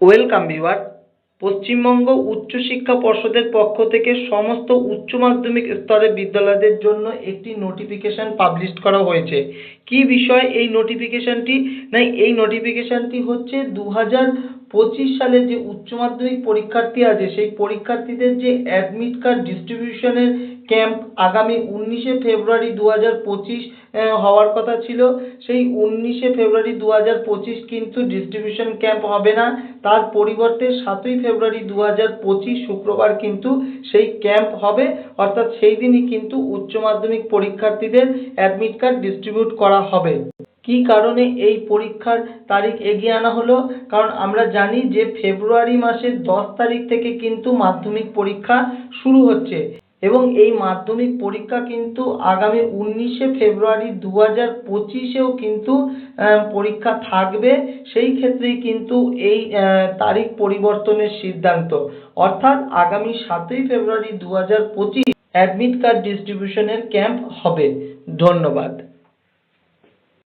Welcome viewer Paschimbanga উচ্চশিক্ষা পর্ষদের পক্ষ থেকে সমস্ত উচ্চ মাধ্যমিক স্তরের বিদ্যালয়দের জন্য একটি নোটিফিকেশন পাবলিশ করা হয়েছে। কি বিষয় এই নোটিফিকেশনটি না, এই নোটিফিকেশনটি হচ্ছে দু হাজার পঁচিশ সালে যে উচ্চ মাধ্যমিক পরীক্ষার্থী আছে, সেই পরীক্ষার্থীদের যে অ্যাডমিট কার্ড ডিস্ট্রিবিউশনের ক্যাম্প আগামী উনিশে ফেব্রুয়ারি দু হাজার পঁচিশ হওয়ার কথা ছিল। সেই উনিশে ফেব্রুয়ারি দু হাজার পঁচিশ কিন্তু ডিস্ট্রিবিউশন ক্যাম্প হবে না। তার পরিবর্তে সাতই ফেব্রুয়ারি দু হাজার পঁচিশ শুক্রবার কিন্তু সেই ক্যাম্প হবে। অর্থাৎ সেই দিনই কিন্তু উচ্চ মাধ্যমিক পরীক্ষার্থীদের অ্যাডমিট কার্ড ডিস্ট্রিবিউট করা হবে। কি কারণে এই পরীক্ষার তারিখ এগিয়ে আনা হলো? কারণ আমরা জানি যে ফেব্রুয়ারি মাসের দশ তারিখ থেকে কিন্তু মাধ্যমিক পরীক্ষা শুরু হচ্ছে। এবং এই মাধ্যমিক পরীক্ষা কিন্তু আগামী উনিশে ফেব্রুয়ারি দু হাজার পঁচিশেও কিন্তু পরীক্ষা থাকবে। সেই ক্ষেত্রেই কিন্তু এই তারিখ পরিবর্তনের সিদ্ধান্ত। অর্থাৎ আগামী সাতই ফেব্রুয়ারি দু হাজার পঁচিশ অ্যাডমিট কার্ড ডিস্ট্রিবিউশনের ক্যাম্প হবে। ধন্যবাদ।